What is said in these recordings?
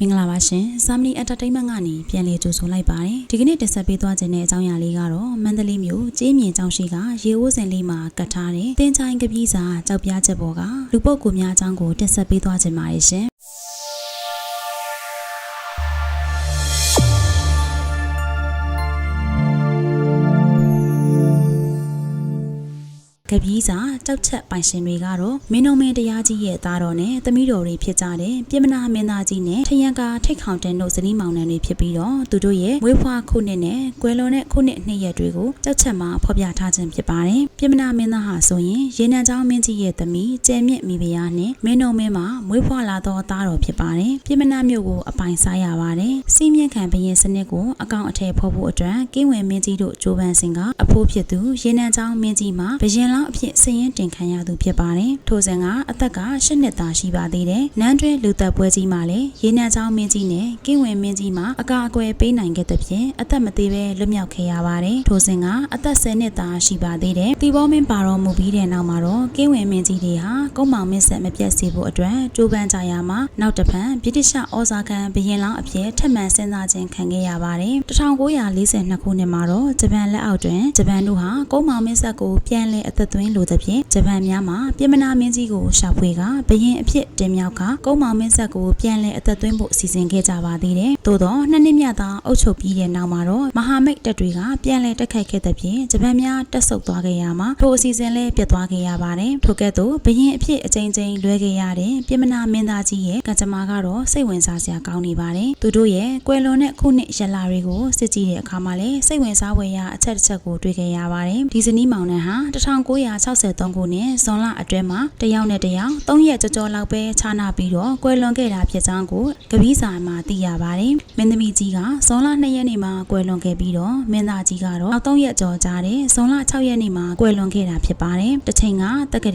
မင်္ဂလာပါရှင်။ Samni Entertainment ကနေပြန်လည်ကြိုဆိုလိုက်ပါတယ်။ဒီကနေ့တင်ဆက်ပေးသွားခြင်းတဲ့အကြောင်းအရာလေးကတော့မန္တလေးမြို့ကြေးမြင့်ကျောင်းရှိကရေအိုးစင်လေးမှာကတ်ထားတဲ့တင်ချိုင်းကပီးစာကြောက်ပြားချက်ပေါ်ကလူပုတ်ကူများအကြောင်းကိုတင်ဆက်ပေးသွားခြင်းပါတယ်ရှင်။ ကပီးစာကြောက်ချက်ပိုင်ရှင်တွေကတော့မင်းတို့မင်းတရားကြီးရဲ့သားတော်နဲ့သမီးတော်တွေဖြစ်ကြတဲ့ပြည်မနာမင်းသားကြီးနဲ့ထရန်ကာထိတ်ခေါင်တန်တို့ဇနီးမောင်နှံတွေဖြစ်ပြီးတော့သူတို့ရဲ့မွေးဖွားခုနှစ်နဲ့ကွယ်လွန်တဲ့ခုနှစ်နှစ်ရက်တွေကိုကြောက်ချက်မှာဖော်ပြထားခြင်းဖြစ်ပါတယ်ပြည်မနာမင်းသားဟာဆိုရင်ရေနံချောင်းမင်းကြီးရဲ့သမီးကျဲမြင့်မိဖုရားနဲ့မင်းတို့မင်းမှာမွေးဖွားလာသောသားတော်ဖြစ်ပါတယ်ပြည်မနာမြို့ကိုအပိုင်စားရပါတယ်စီးမြင့်ခံဘရင်စနစ်ကိုအကောင့်အထည်ဖော်ဖို့အတွက်ကင်းဝင်မင်းကြီးတို့ကြိုးပမ်းစဉ်ကအဖိုးဖြစ်သူရေနံချောင်းမင်းကြီးမှာဘရင်လောင်းအဖြစ်စည်ရင်တင်ခံရသူဖြစ်ပါတယ်ထိုစဉ်ကအသက်က၈နှစ်သားရှိပါသေးတယ်နန်းတွဲလူသက်ပွဲကြီးမှာလည်းရေနံချောင်းမင်းကြီးနဲ့ကင်းဝင်မင်းကြီးမှာအကာအကွယ်ပေးနိုင်ခဲ့တဲ့ဖြင့်အသက်မသေးပဲလွတ်မြောက်ခဲ့ရပါတယ်ထိုစဉ်ကအသက်၁၀နှစ်သားရှိပါသေးတယ်တီဘောမင်းပါတော်မူပြီးတဲ့နောက်မှာတော့ကင်းဝင်မင်းကြီးတွေဟာကုန်းမောင်မင်းဆက်မပြတ်စေဖို့အတွက်ကြိုးပမ်းကြရမှာနောက်တစ်ဖန်ဗြိတိရှဩဇာခံဘရင်လောင်းအဖြစ်ထပ်မံစဉ်းစားခြင်းခံခဲ့ရပါတယ်1942ခုနှစ်မှာတော့ဂျပန်လက်အောက်တွင်ဂျပန်တို့ဟာကုန်းမောင်မင်းဆက်ကိုပြန်လည်အသက်သွင်းလိုသဖြင့်ဂျပန်များမှပြည်မနာမင်းကြီးကိုရှာဖွေကဘရင်အဖြစ်တင်မြောက်ကကုန်းမောင်မင်းဆက်ကိုပြန်လည်အသက်သွင်းဖို့စီစဉ်ခဲ့ကြပါသေးတယ်သို့တော့နှစ်နှစ်မြတ်သာအုပ်ချုပ်ပြီးတဲ့နောက်မှာတော့မဟာမိတ်တပ်တွေကပြန်လည်တက်ခိုက်ခဲ့တဲ့ဖြင့်ဂျပန်များတက်ဆုပ်သွားခဲ့ရမှာထိုအစီအစဉ်လည်းပြတ်သွားခဲ့ရပါတယ်ထို့ကဲ့သို့ဘရင်အဖြစ်အကြိမ်ကြိမ်လွဲခဲ့ရတဲ့ပြည်မနာမင်းသားကြီးရဲ့ကံကြမ္မာကတော့စိတ်ဝင်စားစရာကောင်းနေပါတယ်သူတို့ရဲ့ကွယ်လွန်တဲ့ခုနှစ်ရလာတွေကိုစစ်ကြည့်တဲ့အခါမှာလည်းစိတ်ဝင်စားဖွယ်ရာအချက်တစ်ချက်ကိုတွေ့ခဲ့ရပါတယ်ဒီဇနီးမောင်နှံဟာ1963ခုနှစ်ဇွန်လအတွင်းမှာတယောက်နဲ့တယောက်၃ရက်ကြော်ကြော်လောက်ပဲခြားနာပြီးတော့ကွယ်လွန်ခဲ့တာဖြစ်ကြောင်းကိုကပီးစာမှာသိရပါတယ်မင်းသမီးကြီးကဇွန်လ2ရက်နေ့မှာကွယ်လွန်ခဲ့ပြီးတော့မင်းသားကြီးကတော့နောက်3ရက်ကြော်ကြာတဲ့ဇွန်လ6ရက်နေ့မှာကွယ်လွန်ခဲ့တာဖြစ်ပါတယ်တချိန်ကတက္က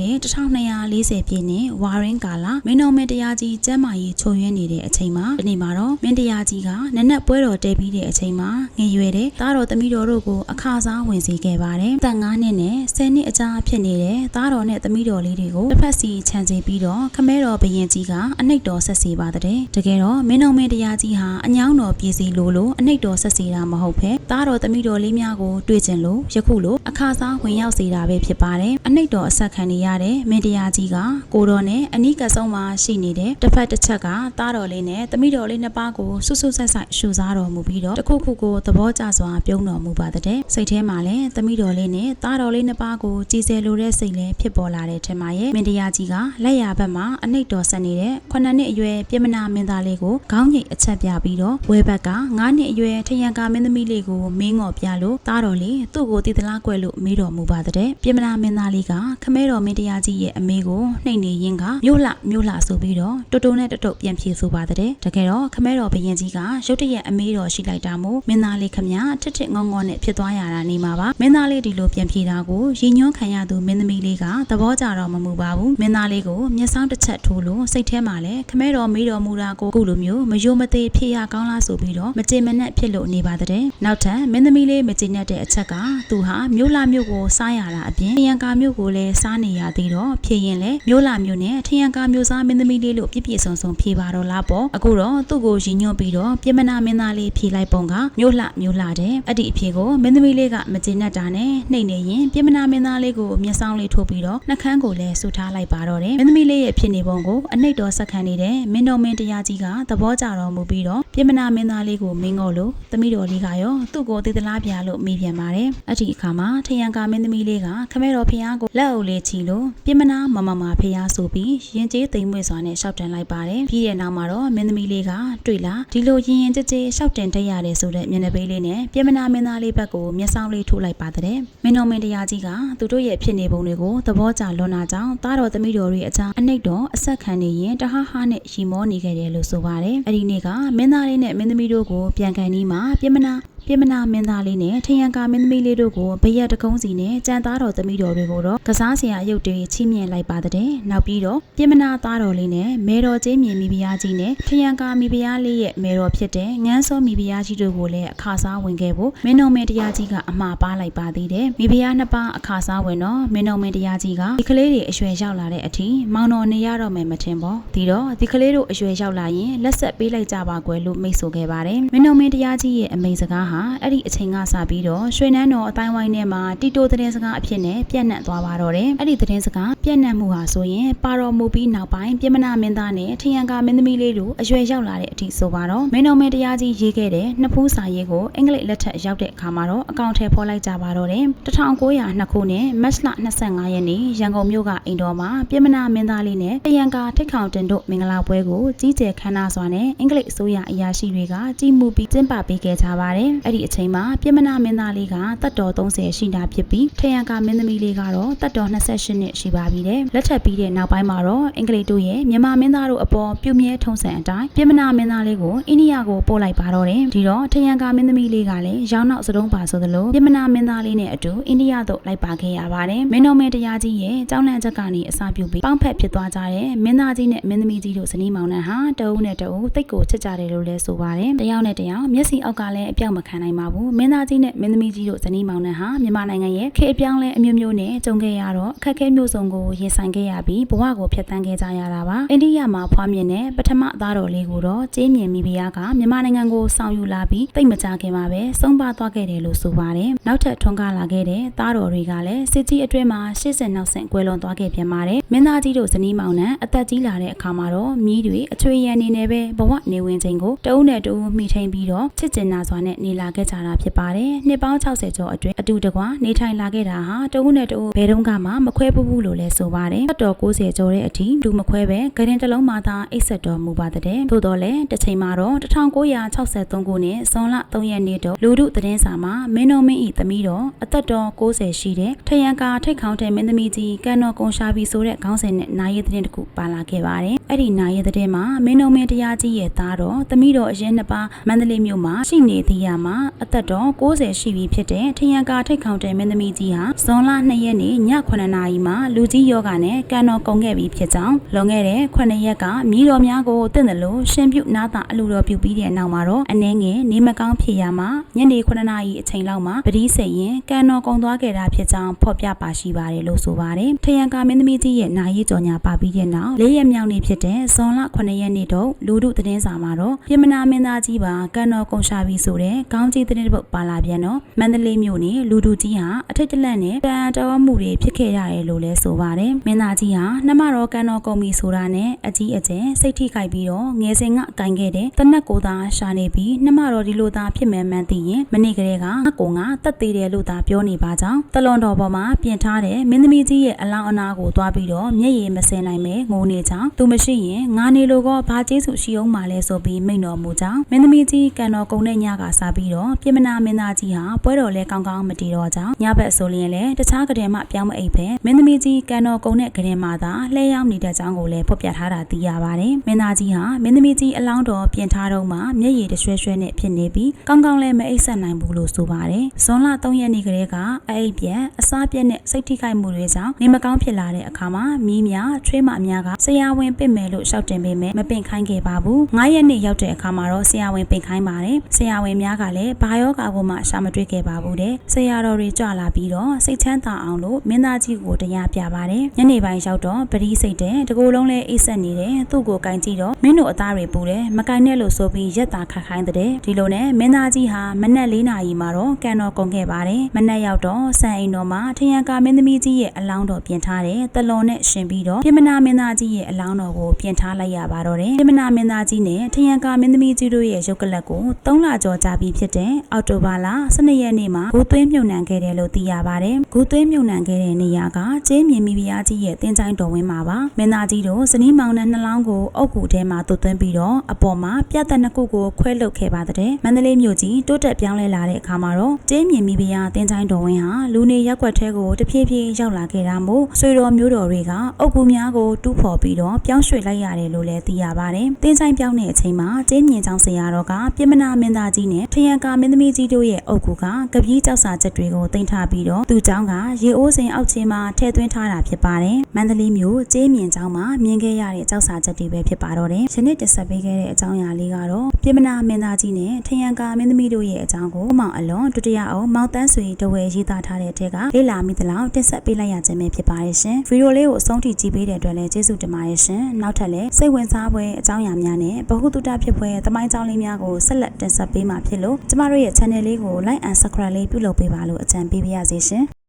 ရာ1240ပြည့်နှစ်ဝါရင်းကာလမင်းတော်မင်းတရားကြီးကျမ်းမာရေးချိုယွင်းနေတဲ့အချိန်မှာဒီနေ့မှာတော့မင်းတရားကြီးကနနက်ပွဲတော်တည်ပြီးတဲ့အချိန်မှာငရွယ်တဲ့သားတော်သမီးတော်တို့ကိုအခါစားဝင်စေခဲ့ပါတယ်တန်9နှစ်နဲ့10နှစ်အကြာဖြစ်နေတဲ့သားတော်နဲ့သမီးတော်လေးတွေကိုတစ်ဖက်စီခြံစီပြီးတော့ခမဲတော်ဘရင်ကြီးကအနှိတ်တော်ဆက်စီပါတဲ့တကယ်တော့မင်းတော်မင်းတရားကြီးဟာအညောင်းတော်ပြည်စီလိုလိုအနှိတ်တော်ဆက်စီတာမဟုတ်ဘဲသားတော်သမီးတော်လေးများကိုတွေ့ကျင်လို့ယခုလိုအခါစားဝင်ရောက်စေတာပဲဖြစ်ပါတယ်အနှိတ်တော်အဆက်ခံနေရတဲ့မင်းတရားကြီးကကိုတော်နဲ့အနီးကပ်ဆုံးမှာရှိနေတဲ့တစ်ဖက်တစ်ချက်ကသားတော်လေးနဲ့သမီးတော်လေးနှစ်ပါးကိုဆွဆွဆက်ဆက်ရှူစားတော်မူပြီးတော့တခုခုကိုသဘောကျစွာပြုံးတော်မူပါတဲ့စိတ်ထဲမှာလည်းသမီးတော်လေးနဲ့သားတော်လေးနှစ်ပါးကိုကြည်စဲလိုတဲ့စိတ်လည်းဖြစ်ပေါ်လာတဲ့ထင်ပါရဲ့မင်းတရားကြီးကလက်ရဘက်မှာအနှိတ်တော်ဆက်နေတဲ့ခုနှစ်နှစ်အရွယ်ပြမနာမင်းသားလေးကိုခေါင်းညိတ်အချက်ပြပြီးတော့ဝဲဘက်က9နှစ်အရွယ်ထရန်ကာမင်းသမီးလေးကိုမင်းငေါ်ပြလို့သားတော်လေးသူ့ကိုတည်တလားကွယ်လို့မေးတော်မူပါတဲ့ပြမနာမင်းသားလေးကခမဲတော်မင်းတရားကြီးရဲ့အမေကိုနှိတ်နေရင်းကမြို့လှမြို့လှဆိုပြီးတော့တူတူနဲ့တတုတ်ပြန်ပြေဆိုပါတဲ့တကယ်တော့ခမဲတော်ဘရင်ကြီးကရုတ်တရက်အမေတော်ရှိလိုက်တာမို့မင်းသားလေးခမထစ်ထစ်ငေါငေါနဲ့ဖြစ်သွားရတာနေမှာပါမင်းသားလေးဒီလိုပြန်ပြေတာကိုရည်ညွှန်းခံရသူမင်းသမီးလေးကသဘောကျတော့မမူပါဘူးမင်းသားလေးကိုမျက်စောင်းတစ်ချက်ထိုးလို့စိတ်ထဲမှာလည်းခမဲတော်မေးတော်မူတာကိုခုလိုမျိုးမယိုမသေးဖြစ်ရကောင်းလားဆိုပြီးတော့မကြေမနက်ဖြစ်လို့နေပါတဲ့နောက်ထပ်မင်းသမီးလေးမကြေနပ်တဲ့အချက်ကသူဟာမြို့လာမြို့ကိုစားရတာအပြင်ထရန်ကာမြို့ကိုလည်းစားနေရသေးတော့ဖြစ်ရင်လည်းမြို့လာမြို့နဲ့ထရန်ကာမြို့စားမင်းသမီးလေးလို့ပြည့်ပြည့်စုံစုံဖြေပါတော့လားပေါ့အခုတော့သူ့ကိုရည်ညွှန်းပြီးတော့ပြမနာမင်းသားလေးဖြေလိုက်ပုံကမြို့လှမြို့လှတဲ့အဲ့ဒီအဖြေကိုမင်းသမီးလေးကမကြေနပ်တာနဲ့နှိမ့်နေရင်ပြမနာမင်းသားလေးကိုမျက်စောင်းလေးထိုးပြီးတော့နှကန်းကိုလည်းဆူထားလိုက်ပါတော့တယ်မင်းသမီးလေးရဲ့ဖြစ်နေပုံကိုအနှိတ်တော်ဆက်ခံနေတဲ့မင်းတော်မင်းတရားကြီးကသဘောကျတော်မူပြီးတော့ ပြမနာမင်းသားလေးကိုမင်းငေါ့လို့သမီးတော်လေးကရောသူ့ကိုသေသလားပြလို့မိပြန်ပါတယ်အဲ့ဒီအခါမှာထရန်ကာမင်းသမီးလေးကခမဲတော်ဖះကိုလက်အုပ်လေးချီလို့ပြမနာမမမဖះဆိုပြီးရင်ကျေးသိမ်မွေ့စွာနဲ့ရှောက်တန်လိုက်ပါတယ်ပြီးတဲ့နောက်မှာတော့မင်းသမီးလေးကတွေ့လာဒီလိုရင်ရင်ကြဲကြဲရှောက်တင်တက်ရတယ်ဆိုတဲ့မျက်နှာပေးလေးနဲ့ပြမနာမင်းသားလေးဘက်ကိုမျက်စောင်းလေးထိုးလိုက်ပါတဲ့မင်းတော်မင်းတရားကြီးကသူတို့ရဲ့ဖြစ်နေပုံတွေကိုသဘောကျလွန်တာကြောင့်သားတော်သမီးတော်တွေအကြားအနှိတ်တော်အဆက်ခံနေရင်တဟဟနဲ့ရီမောနေခဲ့တယ်လို့ဆိုပါတယ်အဲ့ဒီနေ့ကမင်းသားလေးနဲ့မင်းသမီးတို့ကိုပြန်ကန်နီးမှာပြမနာ ပြမနာမင်းသားလေးနဲ့ထရန်ကာမင်းသမီးလေးတို့ကိုဘရက်တကုံးစီနဲ့ကြံသားတော်သမီးတော်တွေကိုတော့ကစားစရာအယုတ်တွေချီးမြှင့်လိုက်ပါတဲ့နောက်ပြီးတော့ပြမနာသားတော်လေးနဲ့မေတော်ချင်းမြင်မိဖုရားကြီးနဲ့ထရန်ကာမိဖုရားလေးရဲ့မေတော်ဖြစ်တဲ့ငန်းစောမိဖုရားကြီးတို့ကိုလည်းအခါစားဝင်ခဲ့ဖို့မင်းတော်မင်းတရားကြီးကအမှားပါလိုက်ပါသေးတယ်မိဖုရားနှစ်ပါးအခါစားဝင်တော့မင်းတော်မင်းတရားကြီးကဒီကလေးတွေအရွယ်ရောက်လာတဲ့အထိမောင်တော်နေရတော့မယ်မထင်ပါဒီတော့ဒီကလေးတို့အရွယ်ရောက်လာရင်လက်ဆက်ပေးလိုက်ကြပါကွယ်လို့မိတ်ဆိုခဲ့ပါတယ်မင်းတော်မင်းတရားကြီးရဲ့အမိန့်စကားဟာအဲ့ဒီအချိန်ကစပြီးတော့ရွှေနန်းတော်အတိုင်းဝိုင်းထဲမှာတီတိုသတင်းစကားအဖြစ်နဲ့ပြန့်နှံ့သွားပါတော့တယ်အဲ့ဒီသတင်းစကားပြန့်နှံ့မှုဟာဆိုရင်ပါတော်မူပြီးနောက်ပိုင်းပြမနာမင်းသားနဲ့ထရန်ကာမင်းသမီးလေးတို့အရွယ်ရောက်လာတဲ့အထိဆိုပါတော့မင်းတော်မင်းတရားကြီးရေးခဲ့တဲ့နှစ်ဖူးစာရေးကိုအင်္ဂလိပ်လက်ထက်ရောက်တဲ့အခါမှာတော့အကောင့်ထဲဖော်လိုက်ကြပါတော့တယ်1902ခုနှစ်မတ်လ25ရက်နေ့ရန်ကုန်မြို့ကအိမ်တော်မှာပြမနာမင်းသားလေးနဲ့ထရန်ကာထိတ်ခေါင်တင်တို့မင်္ဂလာပွဲကိုကြီးကျယ်ခမ်းနားစွာနဲ့အင်္ဂလိပ်အစိုးရအရာရှိတွေကကြီးမှုပြီးကျင်းပပေးခဲ့ကြပါတယ်အဲ့ဒီအချိန်မှာပြမနာမင်းသားလေးကတက်တော်30ရှိတာဖြစ်ပြီးထရန်ကာမင်းသမီးလေးကတော့တက်တော်28နှစ်ရှိပါပြီတဲ့လက်ထပ်ပြီးတဲ့နောက်ပိုင်းမှာတော့အင်္ဂလိပ်တို့ရဲ့မြန်မာမင်းသားတို့အပေါ်ပြုမြဲထုံးစံအတိုင်းပြမနာမင်းသားလေးကိုအိန္ဒိယကိုပို့လိုက်ပါတော့တယ်ဒီတော့ထရန်ကာမင်းသမီးလေးကလည်းရောင်းနောက်စတုံးပါဆိုသလိုပြမနာမင်းသားလေးနဲ့အတူအိန္ဒိယသို့လိုက်ပါခဲ့ရပါတယ်မင်းတော်မင်းတရားကြီးရဲ့ကြောင်းလန့်ချက်ကနေအစာပြုပြီးပေါင်းဖက်ဖြစ်သွားကြတဲ့မင်းသားကြီးနဲ့မင်းသမီးကြီးတို့ဇနီးမောင်နှံဟာတအုပ်နဲ့တအုပ်တိတ်ကိုချစ်ကြတယ်လို့လည်းဆိုပါတယ်တယောက်နဲ့တယောက်မျက်စိအောက်ကလည်းအပြောက်မခံနိုင်ပါဘူးမင်းသားကြီးနဲ့မင်းသမီးကြီးတို့ဇနီးမောင်နှံဟာမြန်မာနိုင်ငံရဲ့ခေတ်အပြောင်းလဲအမျိုးမျိုးနဲ့ကြုံခဲ့ရတော့အခက်အခဲမျိုးစုံကိုရင်ဆိုင်ခဲ့ရပြီးဘဝကိုဖျက်ဆီးခဲ့ကြရတာပါအိန္ဒိယမှာဖွားမြင်တဲ့ပထမသားတော်လေးကိုတော့ကျေးမြင်မိဖုရားကမြန်မာနိုင်ငံကိုဆောင်ယူလာပြီးတိတ်မကြခင်မှာပဲဆုံးပါသွားခဲ့တယ်လို့ဆိုပါတယ်နောက်ထပ်ထွန်းကားလာခဲ့တဲ့သားတော်တွေကလည်းစစ်ကြီးအတွင်းမှာ80နောက်ဆင့်ကွဲလွန်သွားခဲ့ပြန်ပါတယ်မင်းသားကြီးတို့ဇနီးမောင်နှံအသက်ကြီးလာတဲ့အခါမှာတော့မြီးတွေအချွေရန်နေနေပဲဘဝနေဝင်ချိန်ကိုတအုပ်နဲ့တအုပ်မိထိန်ပြီးတော့ချစ်ကျင်နာစွာနဲ့နေလာခဲ့ကြတာဖြစ်ပါတယ်နှစ်ပေါင်း60ကျော်အတွင်းအတူတကွနေထိုင်လာခဲ့တာဟာတအုပ်နဲ့တအုပ်ဘယ်တုန်းကမှမခွဲဘူးဘူးလို့လည်းဆိုပါတယ်တ်တော်90ကျော်တဲ့အထိလူမခွဲပဲဂရင်တစ်လုံးမှသာအိတ်ဆက်တော်မူပါတဲ့သို့တော်လည်းတစ်ချိန်မှာတော့1963ခုနှစ်ဇွန်လ3ရက်နေ့တော့လူထုသတင်းစာမှာမင်းတော်မင်းဤသမီးတော်အသက်တော်90ရှိတဲ့ထရန်ကာထိတ်ခေါင်းတဲ့မင်းသမီးကြီးကန်တော်ကုံရှာပြီးဆိုတဲ့ခေါင်းစဉ်နဲ့နာရီသတင်းတစ်ခုပါလာခဲ့ပါတယ်အဲ့ဒီနာရီသတင်းမှာမင်းတော်မင်းတရားကြီးရဲ့သားတော်သမီးတော်အရင်နှစ်ပါးမန္တလေးမြို့မှာရှိနေသည့်ရမှာအသက်တော်90ရှိပြီဖြစ်တဲ့ထရန်ကာထိတ်ခေါင်းတဲ့မင်းသမီးကြီးဟာဇွန်လ2ရက်နေ့ည9နာရီမှာလူကြီးယောဂနဲ့ကန်တော်ကုံခဲ့ပြီးဖြစ်ကြောင်းလွန်ခဲ့တဲ့9ရက်ကမြည်တော်များကိုတင့်တယ်လို့ရှင်ပြုနာတာအလူတော်ပြုပြီးတဲ့နောက်မှာတော့အနှဲငယ်နေမကောင်းဖြစ်ရမှာညနေ9နာရီအချိန်လောက်မှာပတိစိတ်ရင်ကန်တော်ကုံသွားခဲ့တာဖြစ်ကြောင်းဖော်ပြပါရှိပါတယ်လို့ဆိုပါတယ်ထရန်ကာမင်းသမီးကြီးရဲ့နာရီကြော်ညာပါပြီးတဲ့နောက်၄ရက်မြောက်နေ့ဖြစ်တဲ့ဇွန်လ9ရက်နေ့တော့လူထုသတင်းစာမှာတော့ပြမနာမင်းသားကြီးပါကန်တော်ကုံရှာပြီးဆိုတဲ့ကောင်းကြီးသတင်းတစ်ပုဒ်ပါလာပြန်တော့မန္တလေးမြို့နေလူထုကြီးဟာအထိတ်တလန့်နဲ့တန်တော်မှုတွေဖြစ်ခဲ့ရတယ်လို့လည်းဆိုပါတယ်မင်းသားကြီးဟာနှမတော်ကန်တော်ကုံပြီဆိုတာနဲ့အကြီးအကျယ်စိတ်ထိခိုက်ပြီးတော့ငယ်စဉ်ကကင်ခဲ့တဲ့တနက်ကိုသာရှာနေပြီးနှမတော်ဒီလိုသာဖြစ်မှန်မှန်သိရင်မနေ့ကလေးကကိုငါတက်သေးတယ်လို့သာပြောနေပါကြောင်းတလွန်တော်ပေါ်မှာပြင်ထားတဲ့မင်းသမီးကြီးရဲ့အလောင်းအနာကိုသွားပြီးတော့မျက်ရည်မစင်နိုင်ပဲငိုနေကြောင်းသူမရှိရင်ငါနေလို့ကဘာကျေးဇူးရှိအောင်မလဲဆိုပြီးမိန့်တော်မူကြောင်းမင်းသမီးကြီးကန်တော်ကုံတဲ့ညကစားပြီးတော့ပြင်မနာမင်းသားကြီးဟာပွဲတော်လဲကောင်းကောင်းမတည်တော့ကြောင်းညဘက်ဆိုလျင်လဲတခြားကတဲ့မှပြောင်းမအိပ်ပဲမင်းသမီးကြီးကန်တော်ကုံတဲ့ကတဲ့မှသာလှဲရောက်နေတဲ့ကြောင်းကိုလည်းဖော်ပြထားတာသိရပါတယ်မင်းသားကြီးဟာမင်းသမီးကြီးအလောင်းတော်ပြင်ထားတော့မှမျက်ရည်တရွှဲရွှဲနဲ့ဖြစ်နေပြီးကောင်းကောင်းလည်းမအိပ်ဆက်နိုင်ဘူးလို့ဆိုပါတယ်ဇွန်လ3ရက်နေ့ကလေးကအအိပ်ပြက်အစားပြက်နဲ့စိတ်ထိခိုက်မှုတွေကြောင့်နေမကောင်းဖြစ်လာတဲ့အခါမှာမီးများချွေးမအများကဆရာဝန်ပင့်မယ်လို့ရှောက်တင်ပေးမယ်မပင့်ခိုင်းခဲ့ပါဘူး9ရက်နေ့ရောက်တဲ့အခါမှာတော့ဆရာဝန်ပင့်ခိုင်းပါတယ်ဆရာဝန်များကလည်းဘာယောဂါကိုမှရှာမတွေ့ခဲ့ပါဘူးတဲ့ဆရာတော်တွေကြွလာပြီးတော့စိတ်ချမ်းသာအောင်လို့မင်းသားကြီးကိုတရားပြပါတယ်ညနေပိုင်းရောက်တော့ပရိစိတ်တဲ့တကူလုံးလဲအိတ်ဆက်နေတယ်သူ့ကိုကင်ကြည့်တော့မင်းတို့အသားတွေပူတယ်မကင်နဲ့လို့ဆိုပြီးရက်တာခတ်ခိုင်းတဲ့ဒီလိုနဲ့မင်းသားကြီးဟာမနက်၄နာရီမှာတော့ကန်တော်ကုန်ခဲ့ပါတယ်မနက်ရောက်တော့ဆန်အိမ်တော်မှာထရန်ကာမင်းသမီးကြီးရဲ့အလောင်းတော်ပြင်ထားတယ်တလွန်နဲ့ရှင်ပြီးတော့ပြမနာမင်းသားကြီးရဲ့အလောင်းတော်ကိုပြင်ထားလိုက်ရပါတော့တယ်ပြမနာမင်းသားကြီးနဲ့ထရန်ကာမင်းသမီးကြီးတို့ရဲ့ရုပ်ကလပ်ကို၃လကျော်ကြာပြီဖြစ်တဲ့အောက်တိုဘာလ12ရက်နေ့မှာဂူသွင်းမြုံနှံခဲ့တယ်လို့သိရပါတယ်ဂူသွင်းမြုံနှံခဲ့တဲ့နေရာကကျေးမြင်မိဖုရားကြီးရဲ့တင်ချိုင်းတော်ဝင်းမှာပါမင်းသားကြီးတို့ဇနီးမောင်နှံနှလောင်းကိုအုတ်ကူထဲမှာသွတ်သွင်းပြီးတော့အပေါ်မှာပြတ်သက်နှစ်ခုကိုခွဲလုတ်ခဲ့ပါတဲ့မန္တလေးမြို့ကြီးတိုးတက်ပြောင်းလဲလာတဲ့အခါမှာတော့ကျေးမြင်မိဖုရားတင်ချိုင်းတော်ဝင်းဟာလူနေရက်ွက်ထဲကိုတဖြည်းဖြည်းရောက်လာခဲ့တာမို့ဆွေတော်မျိုးတော်တွေကအုတ်ကူများကိုတူးဖော်ပြီးတော့ပြောင်းရွှေ့လိုက်ရတယ်လို့လည်းသိရပါတယ်တင်ချိုင်းပြောင်းတဲ့အချိန်မှာကျေးမြင်ချောင်းဆရာတော်ကပြမနာမင်းသားကြီးနဲ့ထရန် ယံကာမင်းသမီးကြီးတို့ရဲ့အုပ်ကူကကပီးကြောက်စာချက်တွေကိုတင်ထားပြီးတော့သူ့เจ้าကရေအိုးစိန်အောက်ခြေမှာထည့်သွင်းထားတာဖြစ်ပါတယ်။မန္တလေးမြို့ကျေးမြင့်เจ้าမှာမြင်ခဲ့ရတဲ့ကြောက်စာချက်တွေပဲဖြစ်ပါတော့တယ်။ယနေ့တက်ဆက်ပေးခဲ့တဲ့အကြောင်းအရာလေးကတော့ပြည်မနာမင်းသားကြီးနဲ့ထယံကာမင်းသမီးတို့ရဲ့အကြောင်းကိုမောင်အလွန်ဒုတိယအောင်မောင်တန်းဆွေတဝဲရေးသားထားတဲ့အထက်ကလေ့လာမိသလောက်တက်ဆက်ပေးလိုက်ရခြင်းပဲဖြစ်ပါတယ်ရှင်။ဗီဒီယိုလေးကိုအဆုံးထိကြည့်ပေးတဲ့အတွက်လည်းကျေးဇူးတင်ပါတယ်ရှင်။နောက်ထပ်လည်းစိတ်ဝင်စားပွဲအကြောင်းအရာများနဲ့ဗဟုသုတဖြစ်ပွဲသမိုင်းကြောင်းလေးများကိုဆက်လက်တင်ဆက်ပေးမှာဖြစ်လို့ ကျမတို့ရဲ့ channel လေးကို like and subscribe လေးပြုလုပ်ပေးပါလို့အကြံပေးပါရစေရှင်။